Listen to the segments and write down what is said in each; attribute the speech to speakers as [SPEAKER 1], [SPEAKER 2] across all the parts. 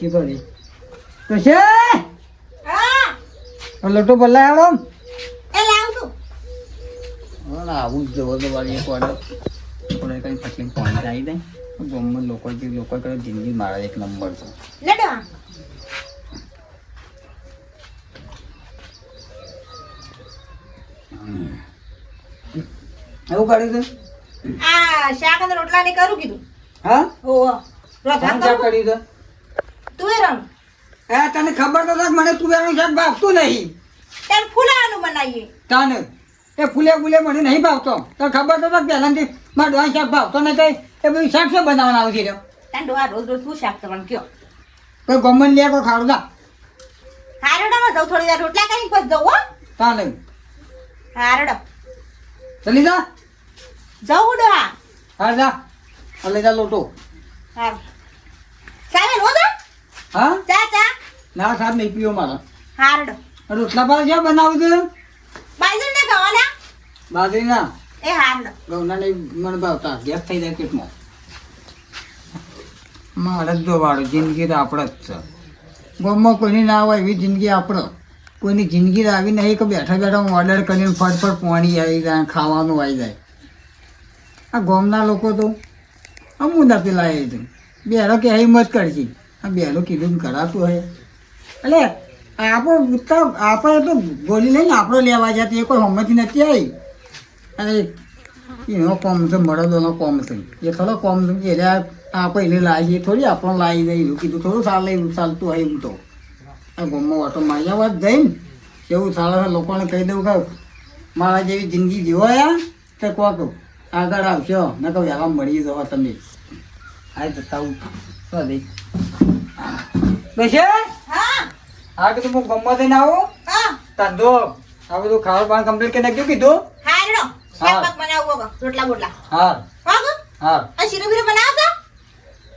[SPEAKER 1] ડોશી તો રે ડોશી
[SPEAKER 2] હા
[SPEAKER 1] લોટો બદલાય આવો
[SPEAKER 2] એ લાવું છું.
[SPEAKER 1] આવું જ જવો તો વાળી એક ઓર્ડર થોડે કઈ પછી ફોન આવી દે. ગમમાં લોકો જે લોકો કરે જિંદગી મારા એક નંબર છે. એવું કર્યું તું?
[SPEAKER 2] આ શાક અને રોટલા ને કરું કીધું.
[SPEAKER 1] હા?
[SPEAKER 2] ઓ રોધા
[SPEAKER 1] કર્યું તું?
[SPEAKER 2] તું એ
[SPEAKER 1] તને ખબર તો છે મને તું એનું શાક ભાવતું નહીં.
[SPEAKER 2] તેમ ફૂલાનું બનાવીએ
[SPEAKER 1] તને. એ ફૂલે ફૂલે મને નહીં ભાવતો. તને ખબર તો છે પહેલાંથી મારે ડોહા શાક ભાવતો ને કઈ એ બધું શાક શું બનાવવાનું આવે રહ્યો
[SPEAKER 2] તને ડોહા રોજ રોજ શું શાક કરવાનું? કયો.
[SPEAKER 1] કોઈ ગમન લે કોઈ ખાડું ના
[SPEAKER 2] હારડામાં જવું થોડી વાર રોટલા કરીને પછી જવું હો.
[SPEAKER 1] તાને.
[SPEAKER 2] હારડો.
[SPEAKER 1] ચલી જા
[SPEAKER 2] જવું ડોહા.
[SPEAKER 1] હા જા. લોટો.
[SPEAKER 2] હાર. સાહેબ હો તો
[SPEAKER 1] હા?
[SPEAKER 2] ચા ચા
[SPEAKER 1] ના સાહેબ નહીં પીવો મારા.
[SPEAKER 2] હારડો.
[SPEAKER 1] રોટલા ભાવ ક્યાં બનાવું છે?
[SPEAKER 2] બાજરી ને ખાવાના
[SPEAKER 1] બાજરીના
[SPEAKER 2] એ હારડો.
[SPEAKER 1] ઘઉંના નહીં મને ભાવતા. ગેસ થઈ જાય પેટમાં. મારે જ જોવાડો જિંદગી તો આપણે જ છે. ગામમાં કોઈની ના હોય એવી જિંદગી આપણો કોઈની જિંદગી તો આવી નહીં કે બેઠા બેઠા હું ઓર્ડર કરીને ફટફટ પાણી આવી જાય ખાવાનું આવી જાય. આ ગામના લોકો તો અમુદા ના પેલા એ છે. બેરો કે હિંમત કરશે. આ બેરો કીધું કરાતું હોય એટલે આપણો તો આપણે તો ગોળી લઈને આપણો લેવા જતી એ કોઈ હમતી નથી આવી અરે, એનો કોમ છે મળદોનો કોમ છે. એ થોડો કોમ છે એટલે આ પહેલે લાવી એ થોડી આપણને લાવી દઈ એવું કીધું, થોડું સારું એવું ચાલતું હોય એમ તો. આ ગોમમાં ઓટો માર્યા વાત જઈને એવું સારા લોકોને કહી દઉં કે મારા જેવી જિંદગી જીવો તો કોક આગળ આવશો ને કહું વહેલા મળી જવા તમે. આ જતા હું બેસે?
[SPEAKER 2] હા.
[SPEAKER 1] આ કીધું હું ગમવા દઈને આવું.
[SPEAKER 2] હા.
[SPEAKER 1] તાંધો. આ બધું ખાવા પાણી કમ્પ્લીટ કરી નાખ્યું કીધું? હા.
[SPEAKER 2] રોટલા બોટલા.
[SPEAKER 1] હા.
[SPEAKER 2] હા?
[SPEAKER 1] હા.
[SPEAKER 2] આ શીરો બીરો બનાવશો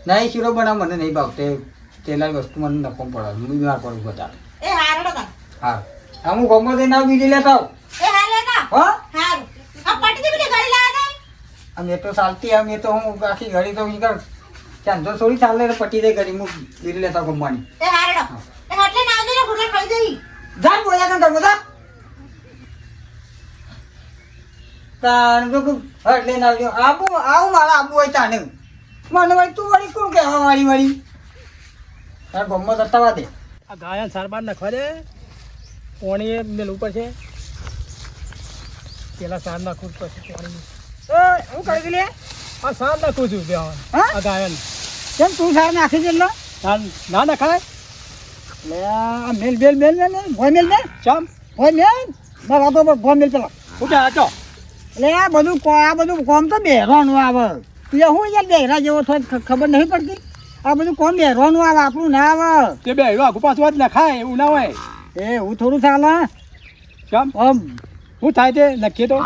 [SPEAKER 1] નહીં શીરો બનાવ મને નહીં ભાવતે. તેલાની વસ્તુ મને નફો પડે. હું બીમાર પડું વધારે.
[SPEAKER 2] એ
[SPEAKER 1] હા હા. હું ગમો દઈને આવું બીજી લેતા આવું.
[SPEAKER 2] એ લેતા.
[SPEAKER 1] હા?
[SPEAKER 2] આ પાટી પેલી ગાડી લાવ્યા તા?
[SPEAKER 1] ચાલતી અમે તો હું આખી ઘડી તો કર. ચાંદો થોડી ચાલે તો પટી દે ઘડી હું બીજી લેતા ગમવાની.
[SPEAKER 2] એ હારડો. એ હાટલે ના આવજો ને રોટલા ખાઈ જઈ.
[SPEAKER 1] જા બોલ્યા કર ગમો જા. તાન તો હટ લઈને આવજો. આબુ આવું મારા આબુ હોય તાને મને વળી તું વળી કોણ કહેવા વાળી વળી? તારે ગમો દે
[SPEAKER 3] આ ગાયન સારવાર નાખવા દે. પોણી મેલવું પડશે. પેલા સાર નાખવું પછી પાણી
[SPEAKER 1] હું કરી લે.
[SPEAKER 3] આ સાર નાખું છું દેવા
[SPEAKER 1] હા?
[SPEAKER 3] આ ગાયન.
[SPEAKER 1] કેમ તું સાર નાખી દે લો
[SPEAKER 3] ના નખાય?
[SPEAKER 1] લે આ મેલ મેલ મેલ મેલ ભોય મેલ મેલ
[SPEAKER 3] ચમ.
[SPEAKER 1] ભોય મેલ? મારા તો ભોય મેલ પેલા.
[SPEAKER 3] ઉઠે આચો
[SPEAKER 1] એટલે આ બધું આ બધું કોમ તો બેહવાનું આવે. તું હું યાર બેહરા જેવો છો ખબર નહીં પડતી. આ બધું કોમ બેહવાનું આવે આપણું ના આવે.
[SPEAKER 3] તે બે આગુ પાછું જ નખાય એવું ના હોય.
[SPEAKER 1] એ હું થોડું ચાલે
[SPEAKER 3] ચમ.
[SPEAKER 1] આમ.
[SPEAKER 3] શું થાય તે નક્કી તો.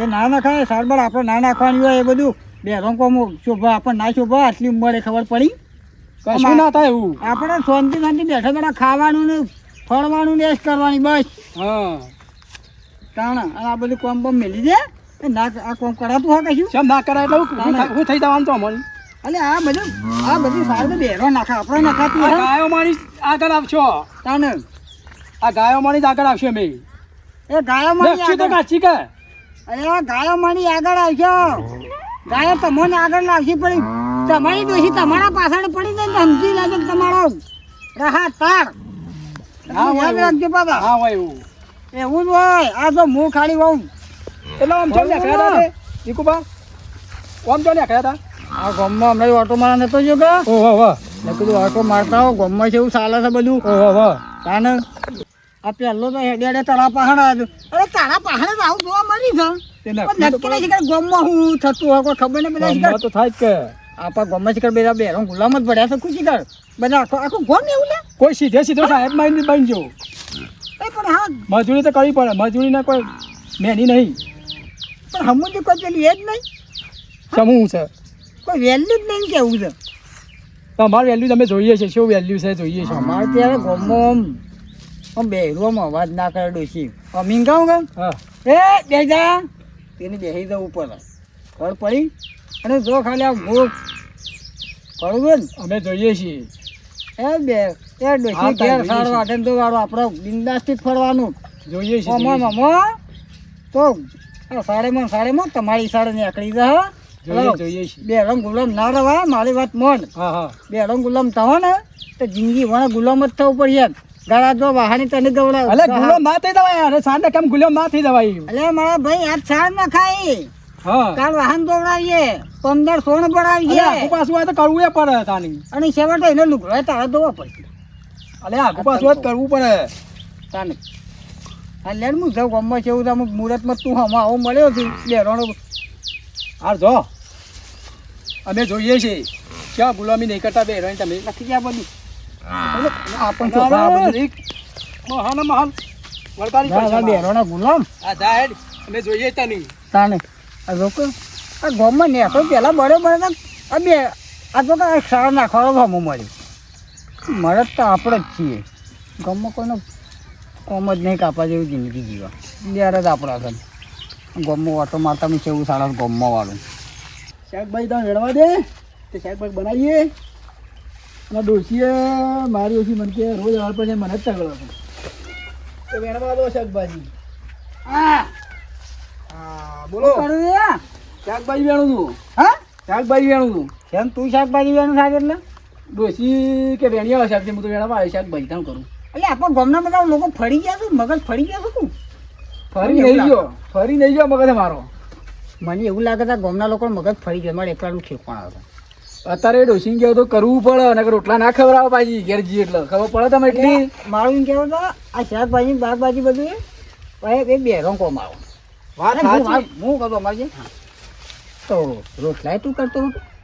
[SPEAKER 1] એ ના નાખાય સારવાર આપણે ના નાખવાની હોય એ બધું. બેહરો કોમ શોભા આપણને ના શોભા આટલી ઉંમરે ખબર પડી?
[SPEAKER 3] કશું ના થાય એવું.
[SPEAKER 1] આપણે શાંતિ શાંતિ બેઠા બેઠા ખાવાનું ને ફરવાનું ને એસ કરવાની બસ.
[SPEAKER 3] હા.
[SPEAKER 1] તાણ આ બધું કોમ બમ મેલી દે. એ ના આ કોમ કરાતું હોય કશું?
[SPEAKER 3] ચમ ના કરાય એટલે હું- હું હું થઈ જવાનું તો મને
[SPEAKER 1] અને આ બધું આ બધું સારું બેરો નાખે આપણે નાખાતું
[SPEAKER 3] આ ગાયો મારી આગળ આવશો.
[SPEAKER 1] તાણ.
[SPEAKER 3] આ ગાયો મારી જ આગળ આવશે અમે.
[SPEAKER 1] એ ગાયો
[SPEAKER 3] મારી
[SPEAKER 1] આગળ
[SPEAKER 3] કાચી કે.
[SPEAKER 1] અરે ગાયો મારી આગળ આવશો. ગાયો તમને આગળ લાવશે પડી. તમારી ડોશી તમારા પાછળ પડી જાય તો સમજી લાગે તમારો રાહત તાર.
[SPEAKER 3] હા,
[SPEAKER 1] યાદ. રાખજો બાબા.
[SPEAKER 3] હા હોય એવું
[SPEAKER 1] એવું જ હોય. આ તો હું ખાલી હોઉં.
[SPEAKER 3] એટલે આમ ચમ નેખાયા હતા તે દીકુબા આમ ચમ નેખાયા હતા
[SPEAKER 1] આ ગામમાં હમણાં ઓટો મારા નતો જો કે?
[SPEAKER 3] ઓહો હો
[SPEAKER 1] મેં કીધું ઓટો મારતા હો ગામમાં છે એવું ચાલે છે બધું.
[SPEAKER 3] ઓહો હો
[SPEAKER 1] તાને આ પહેલો તો હેડે હેડે તારા પહાડ આવ્યો અરે તારા પહાડ જ આવું જોવા મળી છે.
[SPEAKER 3] તે તો
[SPEAKER 1] નક્કી ગામમાં થતું હોય કોઈ ખબર નહીં બધા
[SPEAKER 3] તો થાય કે.
[SPEAKER 1] આપણા ગામમાં શિખર બધા બેરો ગુલામ જ પડ્યા છે ખુશી કર બધા આખો આખું ગોમ એવું લે?
[SPEAKER 3] કોઈ સીધે સીધો સાહેબ માઇન્ડ બનજો
[SPEAKER 1] એ પણ હા.
[SPEAKER 3] મજૂરી તો કરવી પડે મજૂરીને કોઈ મેની નહીં.
[SPEAKER 1] પણ હમું તો કોઈ પેલું એ જ નહીં?
[SPEAKER 3] સમૂહ છે?
[SPEAKER 1] કોઈ વેલ્યુ જ નહીં કેવું છે?
[SPEAKER 3] તમારું વેલ્યુ તમે જોઈએ છે શું વેલ્યુ છે જોઈએ છે?
[SPEAKER 1] અમારે ત્યારે ગામમાં આમ આમ બેહરોમાં અવાજ ના કરે ડોશી. અમીન કહું કે એ બે જા તેને બેસી જવું પડે. ફળ પડી? અને જો ખાલી આ ગો બરોબર ને?
[SPEAKER 3] અમે જોઈએ છીએ.
[SPEAKER 1] એ બે એ
[SPEAKER 3] ડોસી
[SPEAKER 1] ઘેર સારો વાટે તો વાળો આપણો બિંદાસથી ફરવાનું.
[SPEAKER 3] જોઈએ છીએ
[SPEAKER 1] મમો મમો તો આ સાડેમાં સાડે માં તમારી સાડે નીકળી જા
[SPEAKER 3] દે જોઈએ જોઈએ છીએ.
[SPEAKER 1] બે રંગ ગુલામ ના રવા મારી વાત મોન.
[SPEAKER 3] હા હા.
[SPEAKER 1] બે રંગ ગુલામ થવા ને તો જિંદગી વણ ગુલામ જ થવું પડે યાર ગાળા વાહની તને ગવડાવ.
[SPEAKER 3] અલે ગુલો ના થઈ જવાય. અરે સાંજે કેમ ગુલામ ના થઈ જવાય?
[SPEAKER 1] અલે મારા ભાઈ આજ સાડ ના ખાઈ.
[SPEAKER 3] હા.
[SPEAKER 1] કાલ વાહન દોડાવીએ પંદર
[SPEAKER 3] અલે
[SPEAKER 1] પડાવીએ.
[SPEAKER 3] આખું પાછું હોય તો કરવું એ પડે તાની.
[SPEAKER 1] અને છેવટે એને લુગડો તારા ધોવા પડશે.
[SPEAKER 3] અલે આખું પાછું હોય કરવું પડે.
[SPEAKER 1] તાને. લેર હું જાઉં ગામમાં છે એવું તો અમુક મુહૂર્તમાં તું હમણાં આવો મળ્યો છે બેરોણો
[SPEAKER 3] હાર જો. અમે જોઈએ છીએ. ક્યાં ગુલામી નહીં કરતા બે તમે.
[SPEAKER 1] લખી ગયા બધું આ પણ
[SPEAKER 3] ના, ના, બધું. મહાન મહાન. વળતારી
[SPEAKER 1] ના,
[SPEAKER 3] કરશે
[SPEAKER 1] ગુલામ.
[SPEAKER 3] આ જા હેડ અમે જોઈએ તની
[SPEAKER 1] તાને આ લોકો આ ગામમાં નેસો પહેલાં બળે બળે તો આ બે આ તો કાંઈ સારા નાખવાનો ભામો મળ્યો. મળત તો આપણે જ છીએ. ગમમાં કોઈનો કોમ જ નહીં કાપા જેવી જિંદગી જીવા ત્યારે જ આપણા છે ગામમાં ઓટો મારતા છે એવું સારા ગામમાં વાળું.
[SPEAKER 3] શાકભાજી તમે રેડવા દે. તે શાકભાજી બનાવીએ. અને ડોસીએ મારી ઓછી મને કે રોજ હાલ પછી મને જ તગડો છે તો વેણવા દો શાકભાજી.
[SPEAKER 1] હા.
[SPEAKER 3] હા બોલો. શાકભાજી વેણું તું
[SPEAKER 1] હા?
[SPEAKER 3] શાકભાજી વેણું તું
[SPEAKER 1] કેમ તું શાકભાજી વેણું શાક એટલે?
[SPEAKER 3] ડોસી કે વેણી આવે શાકભાજી હું તો વેણા આવે શાકભાજી તમે કરું.
[SPEAKER 1] એટલે આપણા ગામના બધા લોકો ફરી ગયા છે? મગજ ફરી ગયા છે તું?
[SPEAKER 3] ફરી નહીં ગયો. ફરી નહીં ગયો મગજ મારો
[SPEAKER 1] મને એવું લાગે છે ગામના લોકો મગજ ફરી ગયા. મારે એકલાનું ઠેકવાણ આવે
[SPEAKER 3] અત્યારે ડોસી ગયો તો કરવું પડે અને રોટલા ના ખવડાવો પાછી ઘેર જઈએ એટલે. ખબર પડે તમે એટલી?
[SPEAKER 1] મારું કેવો તો આ શાકભાજી બાગભાજી બધું એ એ બેરો કોમ મારો.
[SPEAKER 3] વાત
[SPEAKER 1] હું કરતો અમારે તો રોટલા તું કરતો?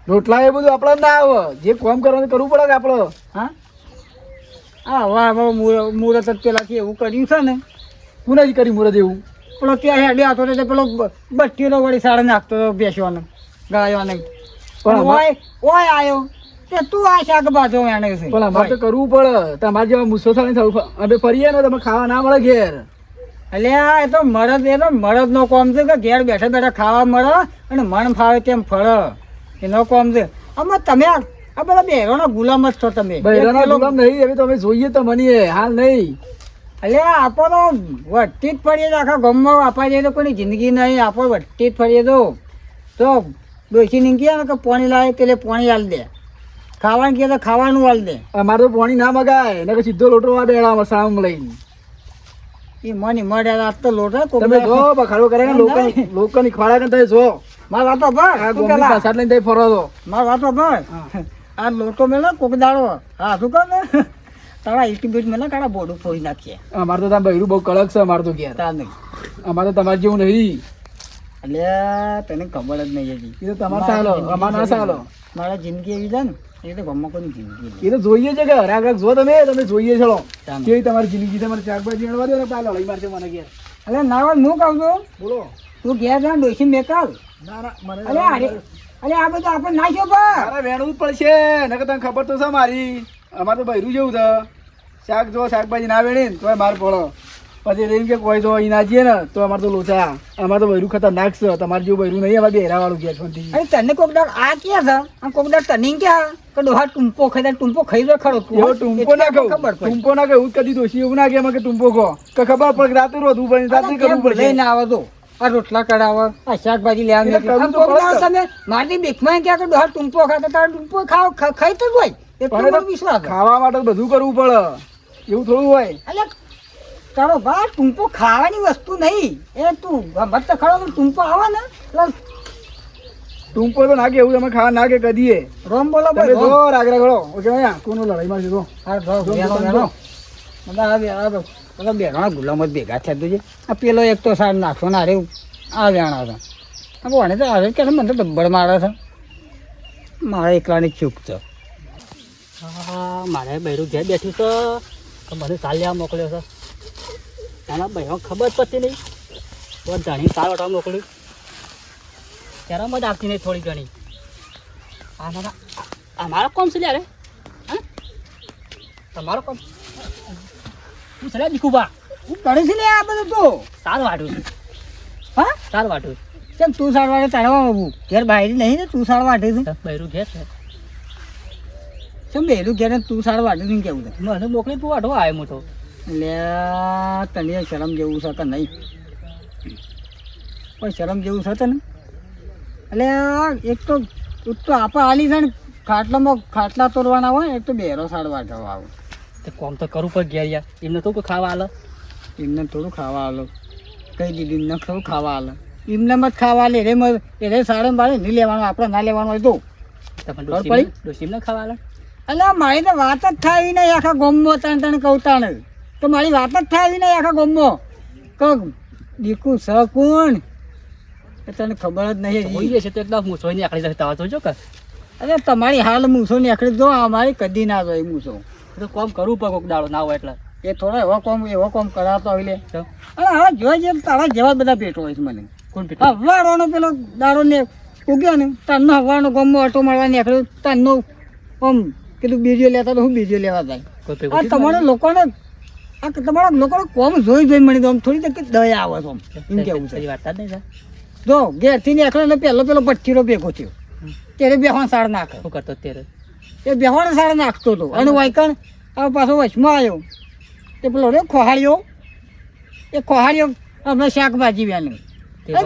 [SPEAKER 3] રોટલા એ બધું આપણે ના આવે. જે કોમ કરવાનું કરવું પડે કે આપણે
[SPEAKER 1] હા? હા વાહ વાહ મુહૂર્ત જ પેલાથી એવું કર્યું છે ને.
[SPEAKER 3] કોને જ કરી મુહૂર્ત એવું?
[SPEAKER 1] પેલો ત્યાં હેડ્યો હતો એટલે પેલો બટ્ટીનો વળી સાડે નાખતો હતો બેસવાનો ગાયોને.
[SPEAKER 3] પણ
[SPEAKER 1] ઓય ઓય આયો. તે તું આ શાક બાજો એને છે.
[SPEAKER 3] પણ અમારે તો કરવું પડે. તમારે જેવા મુસ્સો થાય થવું અમે ફરીએ ને તમે ખાવા ના મળે ઘેર.
[SPEAKER 1] એટલે આ એ તો મરદ એ તો કોમ છે કે ઘેર બેઠા બેઠા ખાવા મળે અને મન ફાવે તેમ ફળ. એનો કોમ છે. અમે તમે આ બધા બેરોના ગુલામ જ છો તમે.
[SPEAKER 3] ગુલામ નહીં હવે તમે જોઈએ તો મનીએ હાલ નહીં.
[SPEAKER 1] એટલે આપો તો વટતી જ ફરીએ આખા ગમમાં આપવા જઈએ તો કોઈની જિંદગી નહીં. આપો વટતી જ ફરીએ તો તો ડોસી નીકળ્યા ને કે પાણી લાવે એટલે પાણી આલ દે. ખાવાનું કહે તો ખાવાનું આલ દે.
[SPEAKER 3] અમારે તો પાણી ના મગાય ને સીધો લોટો આ બેડા સામ લઈને.
[SPEAKER 1] એ મને મળે આજ તો લોટ
[SPEAKER 3] તમે જો બખાડો કરે ને લોકો લોકોની ખવાડા ને તમે જો.
[SPEAKER 1] માર વાતો
[SPEAKER 3] ગોમની
[SPEAKER 1] પેલા.
[SPEAKER 3] લઈને તમે ફરો છો.
[SPEAKER 1] માર વાતો ભાઈ આ લોટો મેલે કોક દાડો. હા શું કહો ને? તારા ઈટી બીટ મેલે કાળા બોડું ફોડી નાખીએ.
[SPEAKER 3] અમારે તો ત્યાં બૈરું બહુ કડક છે અમારે તો ઘેર. અમારે તો તમારે જેવું નહીં.
[SPEAKER 1] એટલે તને ખબર જ નહીં હતી
[SPEAKER 3] એ તો તમારે ચાલો અમારે ના ચાલો
[SPEAKER 1] મારા જિંદગી એવી છે ને એ તો ગામમાં કોઈની જિંદગી
[SPEAKER 3] એ તો જોઈએ છે કે આગળ જો તમે તમે જોઈએ
[SPEAKER 1] છો
[SPEAKER 3] કેવી તમારી જિંદગી તમારે શાકભાજી અણવા દો ને પાલો લઈ મારશે મને ઘેર.
[SPEAKER 1] અલે ના હું કહું છું.
[SPEAKER 3] બોલો.
[SPEAKER 1] તું ઘેર જા ડોસી
[SPEAKER 3] મને
[SPEAKER 1] અરે અલે આ બધું આપણે નાખ્યો પણ.
[SPEAKER 3] મારે વેણવું જ પડશે નકર તને ખબર તો છે મારી. અમારે તો બૈરું જેવું છે. શાક જો શાકભાજી ના વેણી તો માર પડો. પછી રેમ કે કોઈ તો અહીં ના જઈએ ને તો અમારે તો લોચા. અમારે તો વૈરું ખતરનાક છે. તમારે જેવું વૈરું નહીં અમારે બેરા વાળું ગયા છો
[SPEAKER 1] અરે તને કોક દાડ આ ક્યાં છે? આ કોક દાડ તને ક્યાં? કે ડોહા ટુંપો ખાઈ ટૂંપો ખાઈ જાય ખરો તું.
[SPEAKER 3] ટુંપો ના કહું. ટુંપો ના કહું કદી દોશી એવું ના કે અમે કે ટુંપો કહો. કે ખબર પડે કે રાતે રોધવું પડે રાતે કરવું પડે
[SPEAKER 1] લઈને આવે તો? આ રોટલા કઢાવે આ શાકભાજી લેવા
[SPEAKER 3] એટલે
[SPEAKER 1] તમે મારી બીકમાં ક્યાં કે ડોહા ટુંપો ખાતા તારે ટુંપો ખાવ ખાઈ તો હોય. એટલો
[SPEAKER 3] ખાવા માટે બધું કરવું પડે. એવું થોડું હોય.
[SPEAKER 1] અલે તારો બા ટૂંપો ખાવાની વસ્તુ નહીં. એ તું મત તો ખરો ટૂંપો આવે ને એટલે
[SPEAKER 3] ટૂંપો તો નાખે એવું તમે ખાવા નાખે કદીએ
[SPEAKER 1] રોમ બોલો ભાઈ
[SPEAKER 3] જો. રાગરા ગળો ઓકે અહીંયા કોનો લડાઈમાં છે જો.
[SPEAKER 1] હા, રોમ, બેનો, બેનો. બધા આ બે- આ બે- બધા બેના ગુલામ જ ભેગા થયા તું આ પેલો એક તો સાર નાખો ને રે આ વ્યાણા હતા આ ભણે તો આવે કે મને તો ડબ્બડ મારે છે. મારે એકલાની ચૂક છે.
[SPEAKER 4] હા મારે બૈરું ઘેર બેઠું છે. તો મને ચાલ્યા મોકલ્યો છે. એના બહેનો ખબર પડતી નહીં. તો ધણી કાળવટા વટા મોકલ્યું. ત્યારે મજા આવતી નહીં થોડી ઘણી. અમારો કોમ છે લ્યારે તમારો કોમ? હું લે દીકુબા
[SPEAKER 1] હું કરે છે ને આ બધું તો.
[SPEAKER 4] સાર વાટું છું.
[SPEAKER 1] હા?
[SPEAKER 4] સાર વાટું
[SPEAKER 1] કેમ તું સારવાડે તારવા બાબુ ઘેર બહાર નહીં ને તું સાર વાટે છે?
[SPEAKER 4] બૈરું ઘેર છે.
[SPEAKER 1] કેમ બહેરું ઘેર ને તું સાડ વાટે નહીં કેવું છે?
[SPEAKER 4] મને મોકલી તું વાટો આવ્યો હું
[SPEAKER 1] તને શરમ જેવું છે કે નહીં? કોઈ શરમ જેવું છે તને? એટલે એક તો એક તો આપણે હાલી છે ને ખાટલામાં ખાટલા તોડવાના હોય એક તો બેરો સાડવા જવા આવે.
[SPEAKER 4] તો કોમ તો કરવું પણ ગયા યાર. એમને થોડું ખાવા આલો?
[SPEAKER 1] એમને થોડું ખાવા આલો. કઈ દીધું એમને થોડું ખાવા આલો. એમને મત ખાવા લે રે એને સાડે બાળે નહીં લેવાનું આપણે ના લેવાનું હોય તો. ખબર પડી?
[SPEAKER 4] ડોસીમને ખાવા હાલે
[SPEAKER 1] એટલે મારી તો વાત જ થાય નહીં આખા ગોમમાં તને તને કહું તાણે તો મારી વાત જ થાય ને આખા ગોમમાં. કહું દીકુ સ કોણ? તને ખબર જ નહીં
[SPEAKER 4] જોઈએ છે તો એકદમ મૂછો ની આખડી જશે તવા જો કે.
[SPEAKER 1] અરે તમારી હાલ મૂસો આખડી જો અમારી કદી ના જાય મૂસો
[SPEAKER 4] તો કોમ કરવું કોક દાડો ના હોય એટલે.
[SPEAKER 1] એ થોડા એવો કોમ એવો કોમ કરાતો હોય લે. અરે હવે જોઈ જેમ તારા જેવા બધા પેટો હોય છે મને.
[SPEAKER 4] કોણ પેટો
[SPEAKER 1] હવારવાનો પેલો દાડો ને ઉગ્યો ને તારનો હવાનો ગમો ઓટો મારવા નીકળ્યો તારનો આમ કીધું બીજો લેતા તો હું બીજો લેવા જાય. તમારા? લોકોને આ તમારા લોકો કોમ જોઈ જોઈ મળી દો આમ થોડી તક દયા આવે તો એમ કેવું છે?
[SPEAKER 4] વાર્તા જ નહીં સર
[SPEAKER 1] જો ઘેરથી નીકળે એટલે પહેલો પેલો ભટકીરો ભેગો થયો. ત્યારે બેહોણ સાડ નાખે.
[SPEAKER 4] શું કરતો ત્યારે
[SPEAKER 1] એ બેહોણ સાડ નાખતો હતો. અને વાયકણ આ પાછો વચમાં આવ્યો. તે પેલો રે ખોહાળ્યો. એ ખોહાળ્યો અમે શાકભાજી વ્યાનું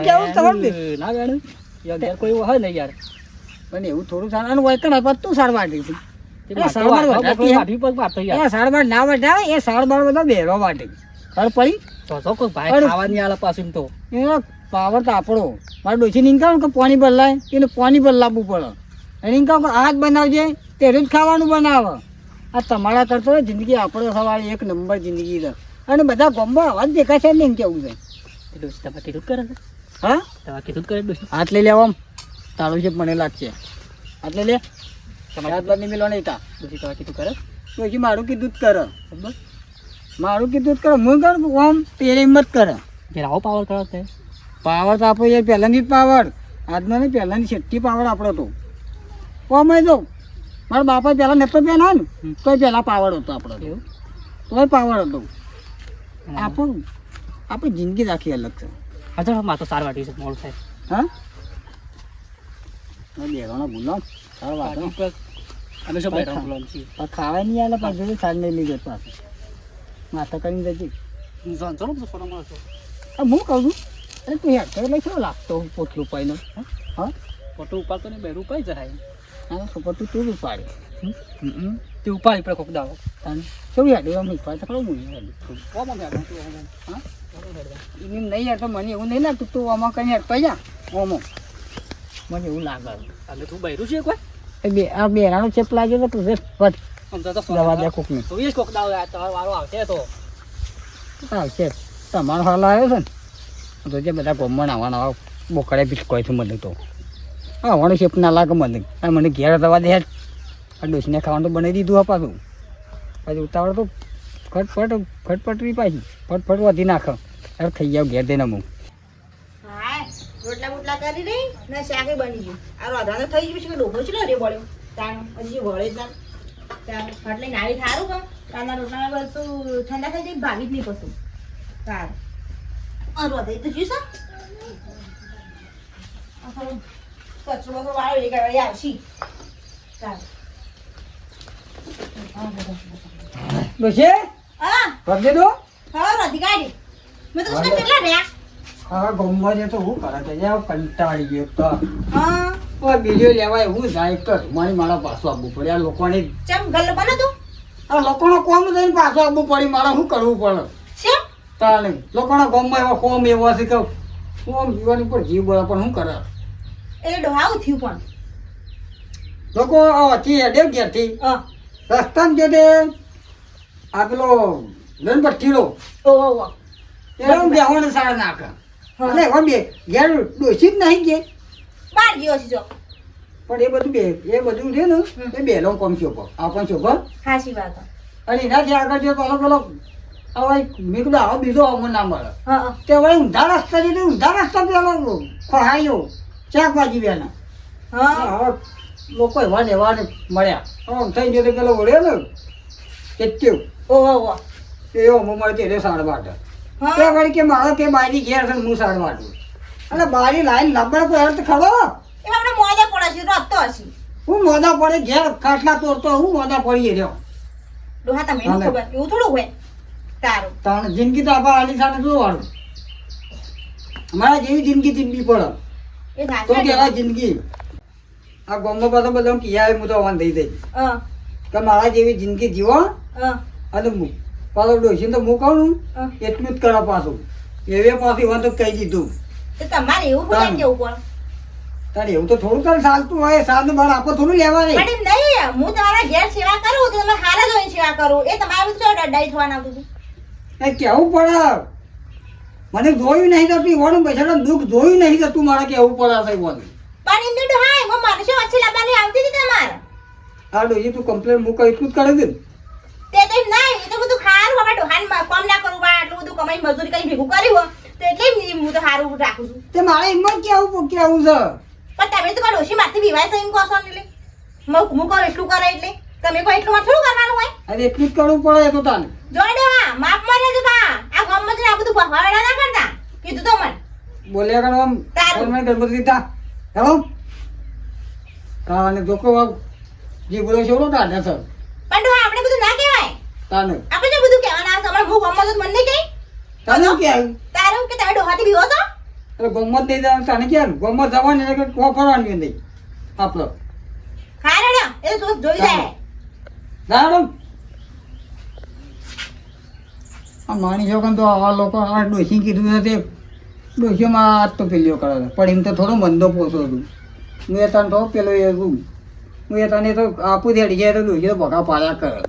[SPEAKER 1] કેવું તમારું
[SPEAKER 4] ના જાણ્યું કોઈ હોય નહીં યાર.
[SPEAKER 1] પણ એવું થોડું સારું અને વાયકણ તું સાર વાટી હતી
[SPEAKER 4] તે
[SPEAKER 1] એ
[SPEAKER 4] માથે
[SPEAKER 1] સારવાર
[SPEAKER 4] વાઢવા
[SPEAKER 1] વધારતી
[SPEAKER 4] મોકલો,
[SPEAKER 1] હે.
[SPEAKER 4] વાઢવી પગ વાઢતો યાર.
[SPEAKER 1] એ સાડ બાર ના વટાવે એ સાડ બધા બેરો વાટી ખબર પડી?
[SPEAKER 4] તો તો કોઈ ભાઈ ખાવાની આલે પાછું તો.
[SPEAKER 1] એનો પાવર તો આપણો. મારે ડોસી નીકળે કે પાણી બદલાય એને પાણી બદલાવવું પડે. અને કહો કે આ બનાવજે તેનું જ ખાવાનું બનાવે. આ તમારા કરતો જિંદગી આપણો સવારે એક નંબર જિંદગી છે. અને બધા ગોમ્બા અવાજ દેખાશે ને એમ કેવું છે.
[SPEAKER 4] તે ડોશી કીધું કરે છે
[SPEAKER 1] હા?
[SPEAKER 4] કીધું કરે
[SPEAKER 1] હાથ લઈ લેવા. તારું છે મને લાગશે. હાથ લઈ લે.
[SPEAKER 4] તમારે
[SPEAKER 1] હાથ બાદ નહીં મેળવા નહીં તા
[SPEAKER 4] કીધું કરે.
[SPEAKER 1] પછી મારું કીધું જ કરે.
[SPEAKER 4] ખબર
[SPEAKER 1] મારું કીધું જ કરે. હું કરું ઓમ પેલી હિંમત કરે.
[SPEAKER 4] ઘેર આવો પાવર કરો તે.
[SPEAKER 1] પાવર તો આપણો યાર પહેલાંની જ પાવર આજનો નહીં પહેલાંની છેટ્ટી પાવર આપણો તો. ઓમ જો મારા બાપા પહેલાં નતો પહેલા ને તો પહેલાં પાવર હતો આપણો તો.
[SPEAKER 4] એવું?
[SPEAKER 1] તોય પાવર હતો. આપણું આપણી જિંદગી રાખી અલગ છે.
[SPEAKER 4] હા તો સાર વાટી છે મોડું થાય.
[SPEAKER 1] હા? બેવાનો ગુલામ
[SPEAKER 4] પગ અમે શું બેઠા છીએ?
[SPEAKER 1] પણ ખાવા નહીં આલે પાછું સાડ નહીં લીધે પાછું. માથા કરીને જજે.
[SPEAKER 4] જાણ ચલો તો ફોટો મળો છો
[SPEAKER 1] હું કહું છું? અરે તું હેઠ લઈ કેવો લાગતો હું પોટલું પાઈનો હા?
[SPEAKER 4] ફોટો ઉપાડતો ને બેરું ઉપાઈ જાય
[SPEAKER 1] હા ખબર તું ઉપાડે.
[SPEAKER 4] તે ઉપાડી પડે કોક દાવો
[SPEAKER 1] તને કેવું હેડ્યું આમ ઉપાડે તો હું. એમ નહીં યાર તો મને એવું નહીં લાગતું તું આમાં કઈ હેડ પૈયા ઓમો મને એવું લાગે.
[SPEAKER 4] અમે તું બૈરું છે કોઈ?
[SPEAKER 1] એ બે આ બેરાનો ચેપ લાગ્યો તો તું પટ દવા દે કોકને.
[SPEAKER 4] તો એ કોક આ તમારો વારો આવશે તો.
[SPEAKER 1] આવશે. તમારો હાલ આવ્યો છે ને? તો જે બધા ગોમમાં આવવાના બોકડે ભીટકોય છે મને તો વણ શેપ ના લાગે મને. આ મને ઘેર દવા દે. આ ડોસીને ખાવાનું તો બનાવી દીધું પાછું. પછી ઉતાવળ તો ખટપટ ખટપટરી પાછી. ફટફટ વધી નાખ. અરે થઈ જાવ ઘેર દઈને હું.
[SPEAKER 2] રોટલા કરી રહી ને શાકે બની ગયું. આ રોધાને થઈ ગયું છે કે ડોકો છે રે બળ્યો? તાણ હજી વળે જ ત્યાં ફટ લઈને આવી થારું કે તારના રોટલા બધું ઠંડા થઈ જાય ભાગી જ નહીં પશું તાર આ રોધા તો જોઈશ કચરો બધો વાળો એ કરવા આવશી. તાર
[SPEAKER 1] ડોસી
[SPEAKER 2] હા?
[SPEAKER 1] કરી દો.
[SPEAKER 2] હા રોધી કાઢી. મેં તો કેટલા રહ્યા?
[SPEAKER 1] હવે ગમવા તો હું કરે છે જાવ કંટાળી ગયો તો.
[SPEAKER 2] હા.
[SPEAKER 1] હવે બીજો લેવાય હું જાય તો મારી મારા પાછો આવવું પડે. આ લોકોને
[SPEAKER 2] ચમ ગલ્લો બને તું?
[SPEAKER 1] આ લોકોનો કોમ થઈને પાછો આવવું પડે મારે શું કરવું પડે?
[SPEAKER 2] છે
[SPEAKER 1] તાલે લોકોના ગમમાં એવો કોમ એવો છે કે કોમ જીવાની પર જીવ બોલે પણ શું કરે?
[SPEAKER 2] એટલે ડોહાવ થયું પણ.
[SPEAKER 1] લોકો હતી હેડે ઘેરથી
[SPEAKER 2] હા.
[SPEAKER 1] રસ્તામાં જે તે આ પેલો
[SPEAKER 2] ઓહો ઓહો.
[SPEAKER 1] એને બેહોને સાડા નાખે. અને હવે બે ઘેર ડોસી જ નહીં કે.
[SPEAKER 2] બાર ગયો છે જો.
[SPEAKER 1] પણ એ બધું બે એ બધું છે ને એ બેલો કોમ શોભો આ પણ શોભો
[SPEAKER 2] સાચી વાત.
[SPEAKER 1] અને એનાથી આગળ જો પેલો પેલો હવે મેં કીધું આવો બીજો અમને ના મળે. તે વળી ઊંધા રસ્તા જઈને ઊંધા રસ્તા પેલો ખોહાયો શાકભાજી બેના.
[SPEAKER 2] હા.
[SPEAKER 1] હવે લોકો એવા ને એવા ને મળ્યા. આમ થઈ ગયો તો પેલો ઓળ્યો ને તેત્યું
[SPEAKER 2] ઓહો
[SPEAKER 1] એવો હું મળે તે સાડ વાટે તે વળી કે મારો કે બારી ઘેર છે હું સાડ વાટું અને બારી લાઈન લબડ પર તો ખરો
[SPEAKER 2] એમાં આપણે મોજા પડે છે રખતો હશે.
[SPEAKER 1] હું મોદા પડે ઘેર કાટલા તોડતો હું મોદા પડી રહ્યો.
[SPEAKER 2] ડોહા તમે ખબર એવું થોડું હોય? તારું.
[SPEAKER 1] તાણ જિંદગી તો આપણા આલી સાથે શું વાળું અમારા જેવી જિંદગી જીવવી પડે.
[SPEAKER 2] એ
[SPEAKER 1] તો કેવા જિંદગી? આ ગોમો પાછો બધા કિયા હું તો વાન થઈ
[SPEAKER 2] હા.
[SPEAKER 1] કે મારા જેવી જિંદગી જીવો અને હું પાછો ડોસીને તો હું. એટલું જ કરો પાછું. એવે પાછી વાન કહી દીધું.
[SPEAKER 2] તો તમારે એવું
[SPEAKER 1] તાનું.
[SPEAKER 2] કેવું પડે
[SPEAKER 1] તારે એવું તો થોડું કર ચાલતું હોય સાધનું બાર આપો થોડું લેવા રે
[SPEAKER 2] પણ નહીં હું તમારા ઘેર સેવા કરું તો તમે હારે જોઈને સેવા કરું. એ તમારું શું ડડાઈ થવાના આવતું હતું?
[SPEAKER 1] એ કેવું પડે? મને જોયું નહીં થતું ઈવાનું પૈસા દુઃખ જોયું નહીં થતું મારે કેવું પડે સાહેબ ઈવાનું.
[SPEAKER 2] પણ એમ તો હા એમાં શું વચ્ચે લાવવાની આવતી હતી તમારે.
[SPEAKER 1] આ ડોસી તું કમ્પ્લેન મૂક એટલું જ કરે છે ને
[SPEAKER 2] તે તો એમ નહીં એ તો બધું ખારું હવે ડોહાન કોમ ના કરું બા આટલું બધું કમાઈ મજૂરી કઈ ભેગું કર્યું હોય તો એટલે હું તો સારું રાખું છું.
[SPEAKER 1] તે મારે એમાં કેવું કેવું છે?
[SPEAKER 2] પણ તમે તો ડોશી માથી છે એમ કહો છો એટલે? હું કરો કહું એટલું કરે એટલે? તમે કહો એટલું થોડું કરવાનું હોય?
[SPEAKER 1] અને એટલું જ કરવું પડે તો તને.
[SPEAKER 2] જોઈ દેવા માપ મારે તો બા. આ ગામમાં આ બધું ભવાડા ના કરતા? કીધું તો મને.
[SPEAKER 1] બોલ્યા કરો આમ.
[SPEAKER 2] તારું.
[SPEAKER 1] મને ગણપતિ દીધા હેલો કાને ધોકો જે બોલે છે એવડો કાઢે સર
[SPEAKER 2] પણ આપણે બધું ના કહેવાય.
[SPEAKER 1] તાને.
[SPEAKER 2] આપણે તો બધું કહેવાના હમણાં હું ગામમાં તો મને નહીં કહી.
[SPEAKER 1] તાને
[SPEAKER 2] તારું કે તમે ડોહાથી બીવો છો?
[SPEAKER 1] એટલે ગમત નહીં જવાનું તાને ક્યાં ગમત જવાની એટલે કો ફરવાની નહીં. આપણો
[SPEAKER 2] ખાય એ તો જોઈ જાય
[SPEAKER 1] દાડો આ માણી છોકન તો આવા લોકો આ ડોસી કીધું છે તે ડોસીમાં આજ તો પેલીઓ કરે છે. પણ એમ તો થોડો બંધો પોસો હતું હું એ તને તો પેલો એ હું હું એ તને તો આપું દેડી જાય તો ડોસી તો ભગા પાડ્યા કરે.